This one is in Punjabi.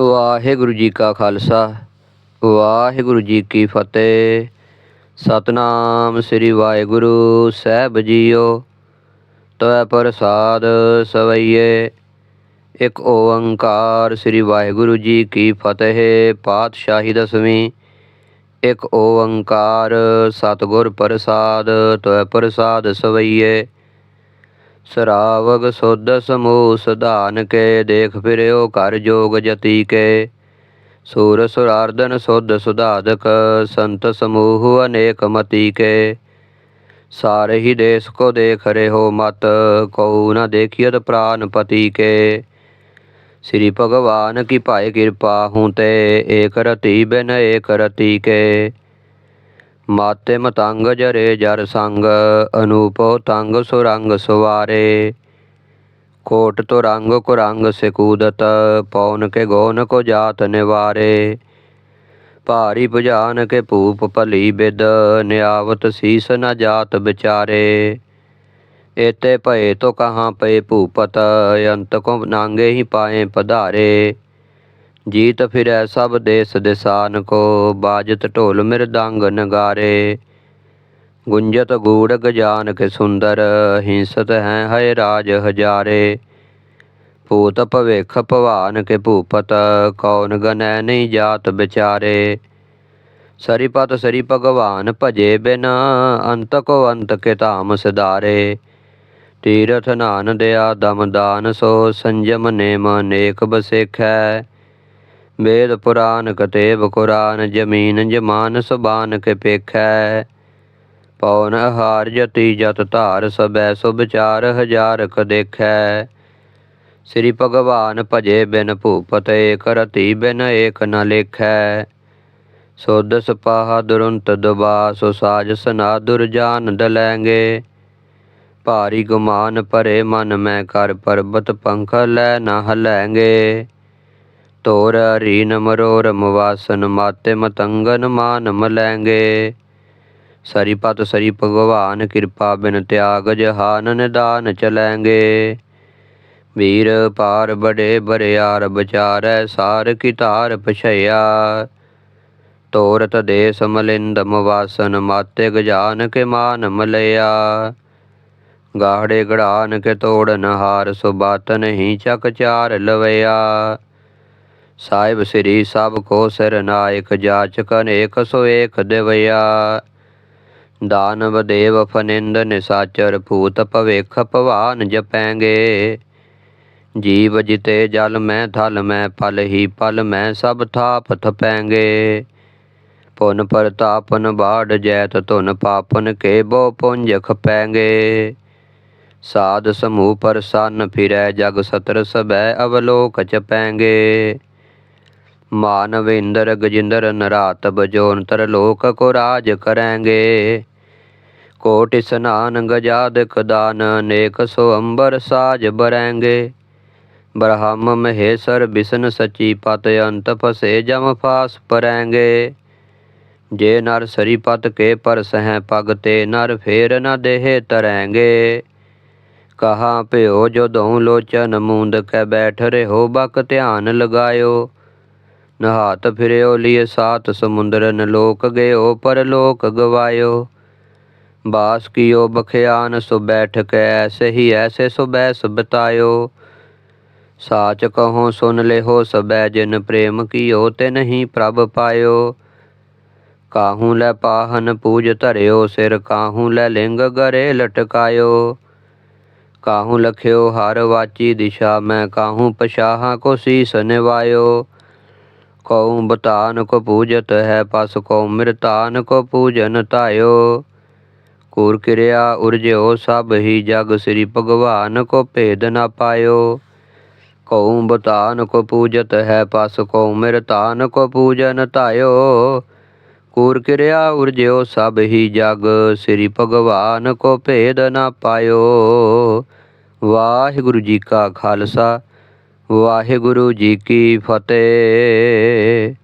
ਵਾਹਿਗੁਰੂ ਜੀ ਕਾ ਖਾਲਸਾ, ਵਾਹਿਗੁਰੂ ਜੀ ਕੀ ਫਤਿਹ। ਸਤਨਾਮ ਸ੍ਰੀ ਵਾਹਿਗੁਰੂ ਸਾਹਿਬ ਜੀਓ ਤੈ ਪ੍ਰਸਾਦ ਸਵਈਏ। ਇੱਕ ਓੰਕਾਰ ਸ੍ਰੀ ਵਾਹਿਗੁਰੂ ਜੀ ਕੀ ਫਤਿਹ, ਪਾਤਸ਼ਾਹੀ ਦਸਵੀਂ। ਇੱਕ ਓੰਕਾਰ ਸਤਿਗੁਰ ਪ੍ਰਸਾਦ ਤੈ ਪ੍ਰਸਾਦ ਸਵਈਏ। ਸਰਾਵਗ ਸੁਧ ਸਮੂਹ ਸਧਾਨ ਕੇ, ਦੇਖ ਫਿਰਿਓ ਕਰ ਜੋਗ ਜਤੀ ਕੇ। ਸੂਰ ਸੁਰਾਰਦਨ ਸੁਧ ਸੁਧਾਦਕ, ਸੰਤ ਸਮੂਹ ਅਨੇਕ ਮਤੀ ਕੇ। ਸਾਰੇ ਹੀ ਦੇਸ ਕੋ ਦੇਖ ਰਹਿਓ ਮਤ ਕਉ ਨ ਦੇਖੀਅਤ ਪ੍ਰਾਨ ਪਤੀ ਕੇ। ਸ੍ਰੀ ਭਗਵਾਨ ਕੀ ਭਾਇ ਕਿਰਪਾ ਹੂੰ ਤੇ, ਏਕ ਰਤੀ ਬਿਨ ਏਕ ਰਤੀ ਕੇ। ਮਾਤੇ ਤੰਗ ਜਰੇ ਜਰ ਸੰਗ, ਅਨੂਪੋ ਤੰਗ ਸੁਰੰਗ ਸੁਵਾਰੇ। ਕੋਟ ਤੋ ਰੰਗ ਕੋ ਰੰਗ ਸਿਕੂਦਤ ਪੌਨ ਕੇ ਗੋਨ ਕੋ ਜਾਤ ਨਿਵਾਰੇ। ਭਾਰੀ ਭੁਜਾਨ ਕੇ ਭੂਪ ਭਲੀ ਬਿਦ, ਨਿਆਵਤ ਸੀਸ ਨ ਜਾਤ ਵਿਚਾਰੇ। ਏਤੇ ਭਏ ਤੋ ਕਹਾਂ ਪਏ ਭੂਪਤ, ਅੰਤ ਕੋ ਨਾਂਗੇ ਹੀ ਪਾਏ ਪਧਾਰੇ। ਜੀਤ ਫਿਰੈ ਸਭ ਦੇਸ ਦਿਸਾਨ ਕੋ, ਬਾਜਤ ਢੋਲ ਮਿਰਦੰਗ ਨਗਾਰੇ। ਗੁੰਜਤ ਗੂੜ ਗਜਾਨ ਕੇ ਸੁੰਦਰ, ਹਿੰਸਤ ਹੈ ਹਏ ਰਾਜ ਹਜਾਰੇ। ਭੂਤ ਭਵੇਖ ਭਵਾਨ ਕੇ ਭੂਪਤ, ਕੌਣ ਗਨੈ ਨਹੀਂ ਜਾਤ ਵਿਚਾਰੇ। ਸਰੀਪਤ ਸਰੀ ਭਗਵਾਨ ਭਜੇ ਬਿਨ, ਅੰਤ ਕੋ ਅੰਤ ਕੇ ਧਾਮ ਸਿਧਾਰੇ। ਤੀਰਥ ਨਾਨ ਦਿਆ ਦਮ ਦਾਨ ਸੋ, ਸੰਜਮ ਨੇਮ ਨੇਕ ਬਸੇਖੈ ਵੇਦ ਪੁਰਾਨ ਕਤੇਬ ਕੁਰਾਨ ਜਮੀਨ ਜਮਾਨ ਸੁਬਾਨ ਕੇ ਪੇਖੈ। ਪੌਨ ਹਾਰ ਜਤੀ ਜਤ ਧਾਰ ਸਬੈ ਸੁ ਵਿਚਾਰ ਹਜ਼ਾਰ ਕ ਦੇਖੈ। ਸ੍ਰੀ ਭਗਵਾਨ ਭਜੇ ਬਿਨ ਭੂਪਤ ਏਕ ਰਤੀ ਬਿਨ ਏਕ ਨ ਲੇਖੈ। ਸੁਧ ਸਪਾਹ ਦੁਰੰਤ ਦੁਬਾ ਸੋ ਸਾਜ ਸਨਾ ਦੁਰਜਾਨ ਦਲੈਂਗੇ। ਭਾਰੀ ਗੁਮਾਨ ਭਰੇ ਮਨ ਮੈਂ ਕਰ ਪਰਬਤ ਪੰਖ ਲੈ ਨਾ ਹਲੈਂਗੇ। ਤੋਰ ਹਰੀ ਨਮਰੋਰ ਮਵਾਸਨ ਮਾਤੇ ਮਤੰਗਨ ਮਾਨ ਮਲੈਂਗੇ ਸਰੀਪਤ ਸਰੀ ਭਗਵਾਨ ਕਿਰਪਾ ਬਿਨ ਤਿਆਗ ਜਹਾਨ ਨਿਦਾਨ ਚਲੈਂਗੇ ਵੀਰ ਪਾਰ ਬੜੇ ਬਰਿਆਰ ਵਿਚਾਰੈ ਸਾਰ ਕੀ ਧਾਰ ਪਛਈਆ। ਤੋਰਤ ਦੇਸ ਮਲਿੰਦ ਮਵਾਸਨ ਮਾਤੇ ਗਜਾਨ ਕੇ ਮਾਨ ਮਲਿਆ ਗਾਹੜੇ ਗੜਾਨ ਕੇ ਤੋੜਨ ਹਾਰ ਸੁਬਾਤ ਨਹੀਂ ਚਕ ਚਾਰ ਲਵਿਆ ਸਾਹਿਬ ਸ੍ਰੀ ਸਭ ਕੋ ਸਿਰ ਨਾਇਕ ਜਾਚਕ ਅਨੇਕ ਸੋ ਏਕ ਦਿਵਿਆ। ਦਾਨਵ ਦੇਵ ਫਨਿੰਦ ਨਿਸਾਚਰ ਭੂਤ ਭਵੇਖ ਭਵਾਨ ਜਪੈਂਗੇ। ਜੀਵ ਜਿਤੇ ਜਲ ਮੈਂ ਥਲ ਮੈਂ ਪਲ ਹੀ ਪਲ ਮੈਂ ਸਭ ਥਾਪ ਥਪੈਂਗੇ। ਪੁਨ ਪ੍ਰਤਾਪਨ ਬਾੜ ਜੈਤ ਧੁਨ ਪਾਪਨ ਕੇ ਬੋ ਪੁੰਜ ਖਪੈਂਗੇ ਸਾਧ ਸਮੂਹ ਪਰਸਨ ਫਿਰੈ ਜਗ ਸਤਰ ਸਬੈ ਅਵਲੋਕ ਚਪੈਂਗੇ ਮਾਨਵ ਇੰਦਰ ਗਜਿੰਦਰ ਨਰਾਤ ਬਜੋਨ ਤਰ ਲੋਕ ਕੋ ਰਾਜ ਕਰੈਂਗੇ। ਕੋਟ ਇਸਨਾਨ ਗਜਾਦਕ ਦਾਨ ਅਨੇਕ ਸੋ ਅੰਬਰ ਸਾਜ ਬਰੈਂਗੇ। ਬ੍ਰਹਮ ਮਹੇਸ਼ਰ ਬਿਸ਼ਨ ਸਚੀ ਪਤ ਅੰਤ ਫਸੇ ਜਮ ਫਾਸ ਪਰੈਂਗੇ। ਜੇ ਨਰ ਸਰੀ ਪਤ ਕੇ ਪਰਸ ਹੈ ਪਗ ਤੇ, ਨਰ ਫੇਰ ਨ ਦੇਹ ਤਰੈਂਗੇ। ਕਹਾ ਭਿਓ ਜੋ ਦਉ ਲੋਚਨ, ਮੂੰਦ ਕੈ ਬੈਠ ਰਹੋ ਬਕ ਧਿਆਨ ਲਗਾਇਓ। ਨਹਾਤ ਫਿਰਿਓ ਲਿਏ ਸਾਤ ਸਮੁੰਦਰਨ ਲੋਕ ਗਇਓ, ਪਰ ਲੋਕ ਗਵਾਇਓ। ਬਾਸ ਕੀਓ ਬਖਿਆਨ, ਸੋ ਬੈਠ ਕੈ ਐਸੇ ਹੀ ਐਸੇ ਸੋ ਬੈਸ ਬਤਾਇਓ ਸਾਚ ਕਹੋ, ਸੁਨ ਲਿਹੋ ਸਬੈ ਜਿਨ ਪ੍ਰੇਮ ਕੀਓ, ਤੇ ਨਹੀਂ ਪ੍ਰਭ ਪਾਇਓ। ਕਾਹੂ ਲੈ ਪਾਹਨ ਪੂਜ ਧਰਿਓ, ਸਿਰ ਕਾਹੂ ਲੈ ਲਿੰਗ ਗਰੇ ਲਟਕਾਇਓ। ਕਾਹੂ ਲਖਿਓ, ਹਰ ਵਾਚੀ ਦਿਸ਼ਾ, ਮੈਂ ਕਾਹੂ ਪਛਾਹਾਂ, ਕੋ ਸੀਸ ਨਿਵਾਇਓ। ਕਉ ਬਤਾਨ ਕੋ ਪੂਜਤ ਹੈ ਪਸ ਕੋ ਮਿਰਤਾਨ ਕੋ ਪੂਜਨ ਧਾਇਓ। ਕੂਰ ਕਿਰਿਆ ਉਰਜਿਓ ਸਭ ਹੀ ਜਗ ਸ੍ਰੀ ਭਗਵਾਨ ਕੋ ਭੇਦ ਨਾ ਪਾਇਓ। ਕਉ ਬਤਾਨ ਕੋ ਪੂਜਤ ਹੈ ਪਸ ਕੋ ਮਿਰਤਾਨ ਕੋ ਪੂਜਨ ਧਾਇਓ। ਕੂਰ ਕਿਰਿਆ ਉਰਜਿਓ ਸਭ ਹੀ ਜਗ ਸ੍ਰੀ ਭਗਵਾਨ ਕੋ ਭੇਦ ਨਾ ਪਾਇਓ। ਵਾਹਿਗੁਰੂ ਜੀ ਕਾ ਖਾਲਸਾ ਵਾਹਿਗੁਰੂ ਜੀ ਕੀ ਫਤਿਹ।